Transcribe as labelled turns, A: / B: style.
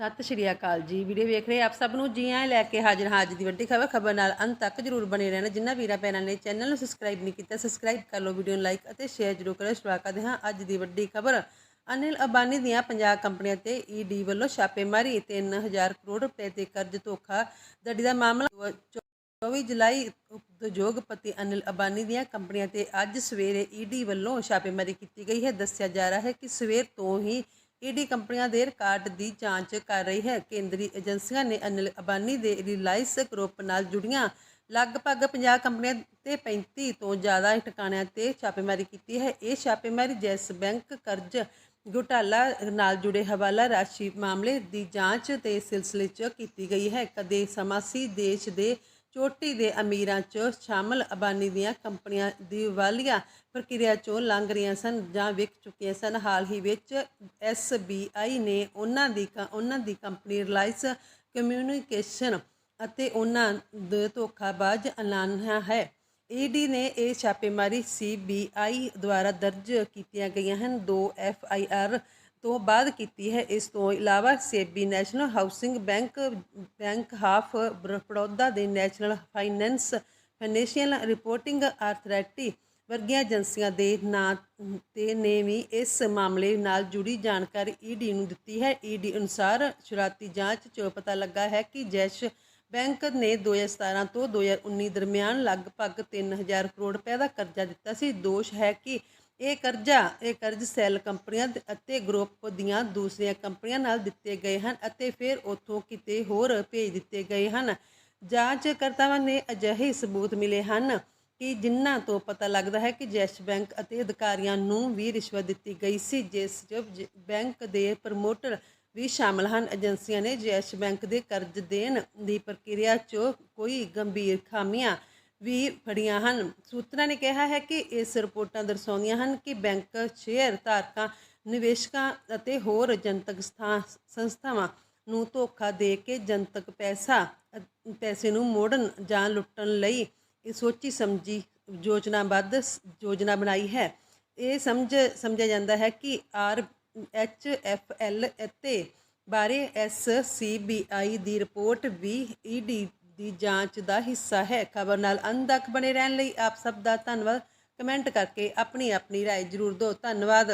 A: ਸਤਿ ਸ਼੍ਰੀ ਅਕਾਲ ਜੀ। ਵੀਡੀਓ ਵੇਖ ਰਹੇ ਆਪ ਸਭ ਨੂੰ? ਜੀ ਆਇਆਂ ਲੈ ਕੇ ਹਾਜ਼ਰ ਹਾਂ ਅੱਜ ਦੀ ਵੱਡੀ ਖਬਰ। ਖਬਰ ਨਾਲ ਅੰਤ ਤੱਕ ਜਰੂਰ ਬਣੇ ਰਹਿਣਾ। ਜਿੰਨਾ ਵੀਰਾਂ ਭੈਣਾਂ ਨੇ ਚੈਨਲ ਨੂੰ ਸਬਸਕ੍ਰਾਈਬ ਨਹੀਂ ਕੀਤਾ ਸਬਸਕ੍ਰਾਈਬ ਕਰ ਲਓ, ਵੀਡੀਓ ਨੂੰ ਲਾਈਕ ਅਤੇ ਸ਼ੇਅਰ ਜਰੂਰ ਕਰੋ ਸ਼ੁਰੂਆਤ ਕਰਦੇ ਹਾਂ ਅੱਜ ਦੀ ਵੱਡੀ ਖਬਰ। ਅਨਿਲ ਅਬਾਨੀ ਦੀਆਂ 50 ਕੰਪਨੀਆਂ ਤੇ ਈਡੀ ਵੱਲੋਂ ਛਾਪੇਮਾਰੀ 3000 ਕਰੋੜ ਰੁਪਏ ਦੇ ਕਰਜ਼ ਧੋਖਾ। ਧੜੀ ਦਾ ਮਾਮਲਾ 24 ਜੁਲਾਈ ਉਦਯੋਗਪਤੀ ਅਨਿਲ ਅਬਾਨੀ ਦੀਆਂ ਕੰਪਨੀਆਂ ਤੇ ਅੱਜ ਸਵੇਰੇ ਈਡੀ ਵੱਲੋਂ ਛਾਪੇਮਾਰੀ ਕੀਤੀ ਗਈ ਹੈ। ਦੱਸਿਆ ਜਾ ਰਿਹਾ ਹੈ ਕਿ ਸਵੇਰ ਤੋਂ ਹੀ ਈਡੀ ਕੰਪਨੀਆਂ ਦੇ ਰਿਕਾਰਡ ਦੀ ਜਾਂਚ ਕਰ ਰਹੀ ਹੈ। ਕੇਂਦਰੀ ਏਜੰਸੀਆਂ ਨੇ ਅਨਿਲ ਅਬਾਨੀ ਦੇ ਰਿਲਾਇੰਸ ਗਰੁੱਪ ਨਾਲ ਜੁੜੀਆਂ ਲਗਭਗ 50 ਕੰਪਨੀਆਂ ਤੇ 35 ਤੋਂ ਜ਼ਿਆਦਾ ਠਿਕਾਣਿਆਂ ਤੇ ਛਾਪੇਮਾਰੀ ਕੀਤੀ ਹੈ। ਇਹ ਛਾਪੇਮਾਰੀ ਜੈਸ ਬੈਂਕ, ਕਰਜ਼, ਘੁਟਾਲਾ ਨਾਲ ਜੁੜੇ ਹਵਾਲਾ ਰਾਸ਼ੀ ਮਾਮਲੇ ਦੀ ਜਾਂਚ ਦੇ ਸਿਲਸਿਲੇ 'ਚ ਕੀਤੀ ਗਈ ਹੈ। ਕਦੇ ਸਮਾਸੀ ਦੇਸ਼ ਦੇ ਚੋਟੀ ਦੇ ਅਮੀਰਾਂ 'ਚ ਸ਼ਾਮਲ ਅਬਾਨੀ ਦੀਆਂ ਕੰਪਨੀਆਂ ਦੀ ਵਾਲੀਆਂ ਪ੍ਰਕਿਰਿਆ 'ਚੋਂ ਲੰਘ ਰਹੀਆਂ ਸਨ ਜਾਂ ਵਿਕ ਚੁੱਕੀਆਂ ਸਨ। ਹਾਲ ਹੀ ਵਿੱਚ SBI ਨੇ ਉਹਨਾਂ ਦੀ ਕ- ਉਹਨਾਂ ਦੀ ਕੰਪਨੀ ਰਿਲਾਇੰਸ ਕਮਿਊਨੀਕੇਸ਼ਨ ਅਤੇ ਉਹਨਾਂ ਦੇ ਧੋਖਾਬਾਜ਼ ਐਲਾਨਿਆ ਹੈ। ਈਡੀ ਨੇ ਇਹ ਛਾਪੇਮਾਰੀ ਸੀਬੀਆਈ ਦੁਆਰਾ ਦਰਜ ਕੀਤੀਆਂ ਗਈਆਂ ਹਨ। ਦੋ ਐਫਆਈਆਰ ਤੋਂ ਬਾਅਦ ਕੀਤੀ ਹੈ। ਇਸ ਤੋਂ ਇਲਾਵਾ SEBI national housing bank bank of Baroda ਦੇ national finance, financial reporting authority ਵਰਗੀਆਂ ਏਜੰਸੀਆਂ ਦੇ ਨਾਂ ਤੇ ਨੇ ਵੀ ਇਸ ਮਾਮਲੇ ਨਾਲ ਜੁੜੀ ਜਾਣਕਾਰੀ ਈਡੀ ਨੂੰ ਦਿੱਤੀ ਹੈ। ਈਡੀ ਅਨੁਸਾਰ ਸ਼ੁਰੂਆਤੀ ਜਾਂਚ 'ਚ ਪਤਾ ਲੱਗਾ ਹੈ ਕਿ ਜੈਸ਼ ਬੈਂਕ ਨੇ 2017 ਤੋਂ 2019 ਦਰਮਿਆਨ ਲਗਭਗ 3000 ਕਰੋੜ ਰੁਪਏ ਦਾ ਕਰਜ਼ਾ ਦਿੱਤਾ ਸੀ। ਦੋਸ਼ ਹੈ ਕਿ ਇਹ ਕਰਜ਼ਾ, ਇਹ ਕਰਜ਼ ਸੈੱਲ ਕੰਪਨੀਆਂ ਅਤੇ ਗਰੁੱਪ ਦੀਆਂ ਦੂਸਰੀਆਂ ਕੰਪਨੀਆਂ ਨਾਲ ਦਿੱਤੇ ਗਏ ਹਨ ਅਤੇ ਫਿਰ ਉੱਥੋਂ ਕਿਤੇ ਹੋਰ ਭੇਜ ਦਿੱਤੇ ਗਏ ਹਨ। ਜਾਂਚਕਰਤਾਵਾਂ ਨੇ ਅਜਿਹੇ ਸਬੂਤ ਮਿਲੇ ਹਨ ਕਿ ਜਿਨ੍ਹਾਂ ਤੋਂ ਪਤਾ ਲੱਗਦਾ ਹੈ ਕਿ ਜੈਸ਼ ਬੈਂਕ ਅਤੇ ਅਧਿਕਾਰੀਆਂ ਨੂੰ ਵੀ ਰਿਸ਼ਵਤ ਦਿੱਤੀ ਗਈ ਸੀ, ਜਿਸ 'ਚ ਬੈਂਕ ਦੇ ਪ੍ਰਮੋਟਰ ਵੀ ਸ਼ਾਮਲ ਹਨ। ਏਜੰਸੀਆਂ ਨੇ ਜੈਸ਼ ਬੈਂਕ ਦੇ ਕਰਜ਼ ਦੇਣ ਦੀ ਪ੍ਰਕਿਰਿਆ 'ਚ ਕੋਈ ਗੰਭੀਰ ਖਾਮੀਆਂ ਵੀ ਫੜੀਆਂ ਹਨ। ਸੂਤਰਾਂ ਨੇ ਕਿਹਾ ਹੈ ਕਿ ਇਸ ਰਿਪੋਰਟਾਂ ਦਰਸਾਉਂਦੀਆਂ ਹਨ ਕਿ ਬੈਂਕ ਸ਼ੇਅਰ ਧਾਰਕਾਂ, ਨਿਵੇਸ਼ਕਾਂ ਅਤੇ ਹੋਰ ਜਨਤਕ ਸਥਾ- ਸੰਸਥਾਵਾਂ ਨੂੰ ਧੋਖਾ ਦੇ ਕੇ ਜਨਤਕ ਪੈਸਾ, ਪੈਸੇ ਨੂੰ ਮੋੜਨ ਜਾਂ ਲੁੱਟਣ ਲਈ ਇਹ ਸੋਚੀ ਸਮਝੀ ਯੋਜਨਾਬੱਧ ਯੋਜਨਾ ਬਣਾਈ ਹੈ। ਇਹ ਸਮਝ, ਸਮਝਿਆ ਜਾਂਦਾ ਹੈ ਕਿ ਆਰ ਐਚ ਐਫ ਐਲ ਅਤੇ ਬਾਰੇ ਐਸ ਸੀ ਬੀ ਆਈ ਦੀ ਰਿਪੋਰਟ ਵੀ ਈ ਡੀ ਦੀ ਜਾਂਚ ਦਾ ਹਿੱਸਾ ਹੈ ਖਬਰ ਨਾਲ ਅੰਤ ਤੱਕ ਬਣੇ ਰਹਿਣ ਲਈ ਆਪ ਸਭ ਦਾ ਧੰਨਵਾਦ ਕਮੈਂਟ ਕਰਕੇ ਆਪਣੀ ਆਪਣੀ رائے ਜ਼ਰੂਰ ਦਿਓ ਧੰਨਵਾਦ